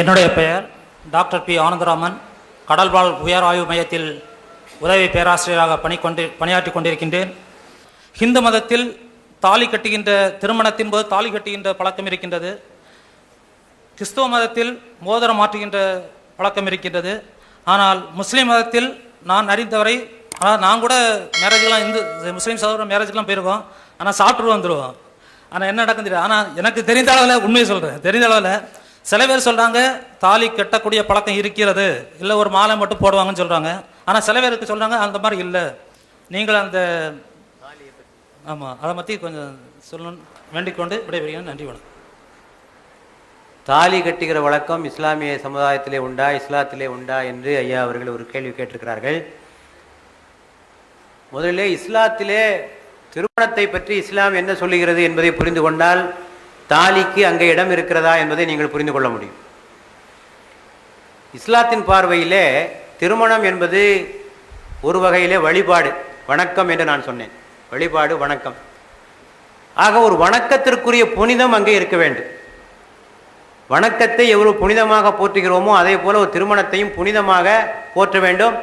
என்னுடைய பெயர் doctor B. Anandaraman. கடல்வாழ் உயர் ஆய்வு மையத்தில் உதவி பேராசிரியராக பணி கொண்டு பணியாற்றி கொண்டிருக்கின்றேன். ஹிந்து மதத்தில் தாலி கட்டுகின்ற திருமணத்தின் போது தாலி கட்டுகின்ற பழக்கம் இருக்கின்றது. கிறிஸ்துவ மதத்தில் மோதிரம் மாற்றுகின்ற பழக்கம் இருக்கின்றது. ஆனால் முஸ்லீம் மதத்தில் நான் அறிந்தவரை ஆனால் நான் கூட மேரேஜ்லாம் இந்து முஸ்லீம் சகோதர மேரேஜ்லாம் போயிருக்கோம். ஆனால் சாப்பிட்டு வந்துடுவோம் ஆனால் என்ன நடக்கும் தெரியாது ஆனால் எனக்கு தெரிந்த அளவில் உண்மையை சொல்கிறேன் தெரிந்த அளவில் சில பேர் சொல்கிறாங்க தாலி கட்டக்கூடிய பழக்கம் இருக்கிறது. இல்லை ஒரு மாலை மட்டும் போடுவாங்கன்னு சொல்கிறாங்க ஆனால் சில பேருக்கு சொல்கிறாங்க அந்த மாதிரி இல்லை. நீங்கள் அந்த ஆமாம் அதை பற்றி கொஞ்சம் சொல்லணும் வேண்டிக்கொண்டு விடைபெறுகிறேன். நன்றி வணக்கம். தாலி கட்டுகிற வழக்கம் இஸ்லாமிய சமுதாயத்திலே உண்டா இஸ்லாத்திலே உண்டா என்று ஐயா அவர்கள் ஒரு கேள்வி கேட்டிருக்கிறார்கள். முதலிலே இஸ்லாத்திலே திருமணத்தை பற்றி இஸ்லாம் என்ன சொல்லுகிறது என்பதை புரிந்து கொண்டால் தாலிக்கு அங்கே இடம் இருக்கிறதா என்பதை நீங்கள் புரிந்து கொள்ள முடியும். இஸ்லாத்தின் பார்வையிலே திருமணம் என்பது ஒரு வகையிலே வழிபாடு வணக்கம் என்று நான் சொன்னேன். வழிபாடு வணக்கம். ஆக ஒரு வணக்கத்திற்குரிய புனிதம் அங்கே இருக்க வேண்டும். வணக்கத்தை எவ்வளவு புனிதமாக போற்றுகிறோமோ அதே போல ஒரு திருமணத்தையும் புனிதமாக போற்ற வேண்டும்.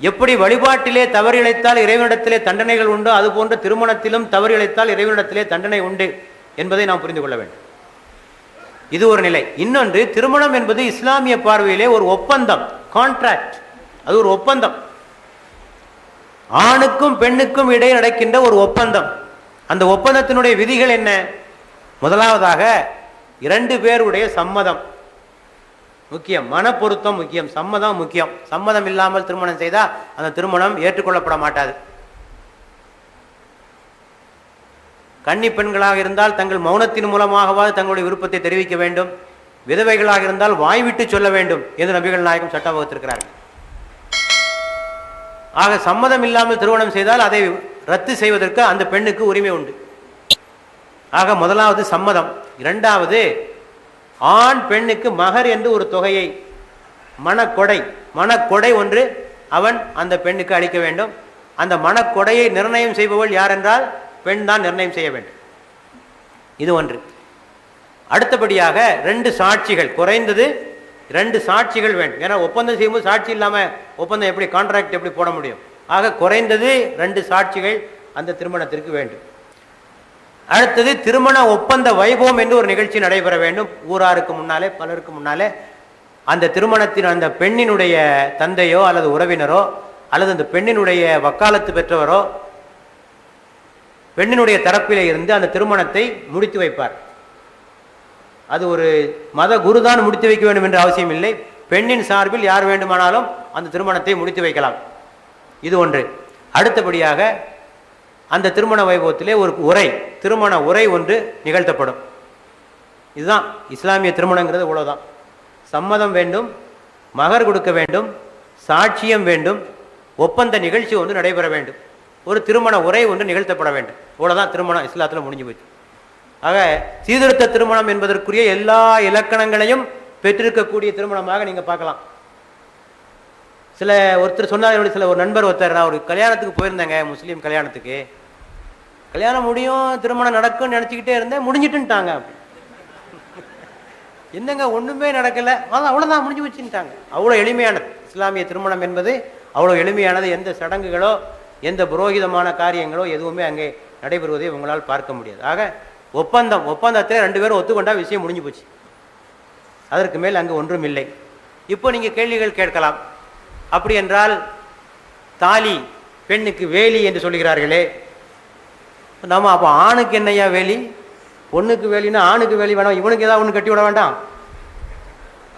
எப்படி வழிபாட்டிலே தவறு இழைத்தால் இறைவனிடத்திலே தண்டனைகள் உண்டு அதுபோன்று திருமணத்திலும் தவறு இழைத்தால் இறைவனிடத்திலே தண்டனை உண்டு. என்பதை நாம் புரிந்து கொள்ள வேண்டும். இது ஒரு நிலை. இன்னொன்று திருமணம் என்பது இஸ்லாமிய பார்வையிலே ஒரு ஒப்பந்தம் கான்ட்ராக்ட் அது ஒரு ஒப்பந்தம். ஆணுக்கும் பெண்ணுக்கும் இடையே நடக்கின்ற ஒரு ஒப்பந்தம். அந்த ஒப்பந்தத்தினுடைய விதிகள் என்ன? முதலாவதாக இரண்டு பேருடைய சம்மதம். முக்கியம். மன பொருத்தம் முக்கியம். சம்மதம் முக்கியம். சம்மதம் இல்லாமல் திருமணம் செய்தால் அந்த திருமணம் ஏற்றுக்கொள்ளப்பட மாட்டாது. கன்னி பெண்களாக இருந்தால் தங்கள் மௌனத்தின் மூலமாகவாது தங்களுடைய விருப்பத்தை தெரிவிக்க வேண்டும். விதவைகளாக இருந்தால் வாய்விட்டு சொல்ல வேண்டும் என்று நபிகள் நாயகம் சட்டம் வகுத்திருக்கிறார்கள் ஆக சம்மதம் இல்லாமல் திருமணம் செய்தால் அதை ரத்து செய்வதற்கு அந்த பெண்ணுக்கு உரிமை உண்டு. ஆக முதலாவது சம்மதம். இரண்டாவது ஆண் பெண்ணுக்கு மகர் என்று ஒரு தொகையை மனக்கொடை மனக்கொடை ஒன்று அவன் அந்த பெண்ணுக்கு அளிக்க வேண்டும். அந்த மனக்கொடையை நிர்ணயம் செய்பவள் யார் என்றால் பெண் தான் நிர்ணயம் செய்ய வேண்டும். இது ஒன்று. அடுத்தபடியாக ரெண்டு சாட்சிகள். குறைந்தது ரெண்டு சாட்சிகள் வேண்டும். ஏன்னா ஒப்பந்தம் செய்யும்போது சாட்சி இல்லாமல் ஒப்பந்தம் எப்படி கான்ட்ராக்ட் எப்படி போட முடியும்? ஆக குறைந்தது ரெண்டு சாட்சிகள் அந்த திருமணத்திற்கு வேண்டும். அடுத்தது திருமண ஒப்பந்த வைபவம் என்று ஒரு நிகழ்ச்சி நடைபெற வேண்டும். ஊராருக்கு முன்னாலே பலருக்கு முன்னாலே அந்த திருமணத்தின் அந்த பெண்ணினுடைய தந்தையோ அல்லது உறவினரோ அல்லது அந்த பெண்ணினுடைய வக்காலத்து பெற்றவரோ பெண்ணினுடைய தரப்பிலே இருந்து அந்த திருமணத்தை முடித்து வைப்பார். அது ஒரு மத குருதான் முடித்து வைக்க வேண்டும் என்ற அவசியம் இல்லை. பெண்ணின் சார்பில் யார் வேண்டுமானாலும் அந்த திருமணத்தை முடித்து வைக்கலாம். இது ஒன்று. அடுத்தபடியாக அந்த திருமண வைபவத்திலே ஒரு உரை திருமண உரை ஒன்று நிகழ்த்தப்படும். இதுதான் இஸ்லாமிய திருமணங்கிறது இவ்வளோதான் சம்மதம் வேண்டும் மகர் கொடுக்க வேண்டும் சாட்சியம் வேண்டும் ஒப்பந்த நிகழ்ச்சி ஒன்று நடைபெற வேண்டும். ஒரு திருமண உரை ஒன்று நிகழ்த்தப்பட வேண்டும். இவ்வளோதான் திருமணம் இஸ்லாத்தில் முடிஞ்சு போச்சு. ஆக சீர்திருத்த திருமணம் என்பதற்குரிய எல்லா இலக்கணங்களையும் பெற்றிருக்கக்கூடிய திருமணமாக நீங்கள் பார்க்கலாம். சில ஒருத்தர் சொன்னார் என்னுடைய சில ஒரு நண்பர் ஒருத்தர் நான் ஒரு கல்யாணத்துக்கு போயிருந்தேங்க முஸ்லீம் கல்யாணத்துக்கு. கல்யாணம் முடியும் திருமணம் நடக்கும்னு நினச்சிக்கிட்டே இருந்தேன் முடிஞ்சிட்டுன்ட்டாங்க என்னங்க ஒன்றுமே நடக்கலை. அதான் அவ்வளோதான் முடிஞ்சு வச்சுட்டாங்க அவ்வளோ எளிமையானது. இஸ்லாமிய திருமணம் என்பது அவ்வளோ எளிமையானது. எந்த சடங்குகளோ எந்த புரோகிதமான காரியங்களோ எதுவுமே அங்கே நடைபெறுவதை உங்களால் பார்க்க முடியாது. ஆக ஒப்பந்தம் ஒப்பந்தத்தை ரெண்டு பேரும் ஒத்துக்கொண்டா விஷயம் முடிஞ்சு போச்சு. அதற்கு மேல் அங்கு ஒன்றும் இல்லை. இப்போ நீங்கள் கேள்விகள் கேட்கலாம். அப்படி என்றால் தாலி பெண்ணுக்கு வேலி என்று சொல்கிறார்களே நம்ம அப்போ ஆணுக்கு என்னையா வேலி? பொண்ணுக்கு வேலின்னா ஆணுக்கு வேலி வேணாம் இவனுக்கு ஏதாவது ஒன்று கட்டி விட வேண்டாம்.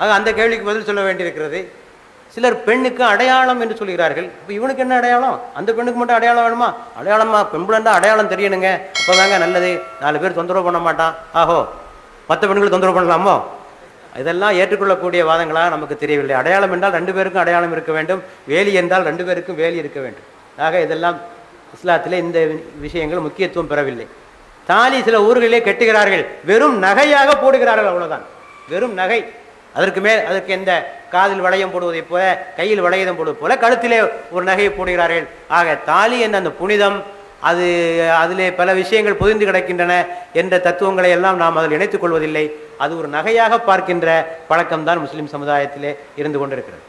ஆக அந்த கேள்விக்கு பதில் சொல்ல வேண்டியிருக்கிறது. சிலர் பெண்ணுக்கு அடையாளம் என்று சொல்கிறார்கள். இப்போ இவனுக்கு என்ன அடையாளம்? அந்த பெண்ணுக்கு மட்டும் அடையாளம் வேணுமா? அடையாளமா? பெண்புலண்டா அடையாளம் தெரியணுங்க. அப்போதாங்க நல்லது. நாலு பேர் தொந்தரவு பண்ண மாட்டான். ஆஹோ. மற்ற பெண்கள் தொந்தரவு பண்ணலாமோ? இதெல்லாம் ஏற்றுக்கொள்ளக்கூடிய வாதங்களாக நமக்கு தெரியவில்லை. அடையாளம் என்றால் ரெண்டு பேருக்கும் அடையாளம் இருக்க வேண்டும். வேலி என்றால் ரெண்டு பேருக்கும் வேலி இருக்க வேண்டும். ஆக இதெல்லாம் இஸ்லாத்தில் இந்த விஷயங்கள் முக்கியத்துவம் பெறவில்லை. தாலி சில ஊர்களிலே கெட்டுகிறார்கள். வெறும் நகையாக போடுகிறார்கள் அவ்வளோதான் வெறும் நகை. அதற்கு மேல் அதற்கு எந்த காதில் வளையம் போடுவதைப் போல கையில் வளையம் போடுவது போல கழுத்திலே ஒரு நகையை போடுகிறார்கள். ஆக தாலி என்ற அந்த புனிதம் அது அதிலே பல விஷயங்கள் புதிந்து கிடக்கின்றன என்ற தத்துவங்களை எல்லாம் நாம் அதில் இணைத்துக் கொள்வதில்லை. அது ஒரு நகையாக பார்க்கின்ற பழக்கம்தான் முஸ்லிம் சமுதாயத்திலே இருந்து கொண்டிருக்கிறது.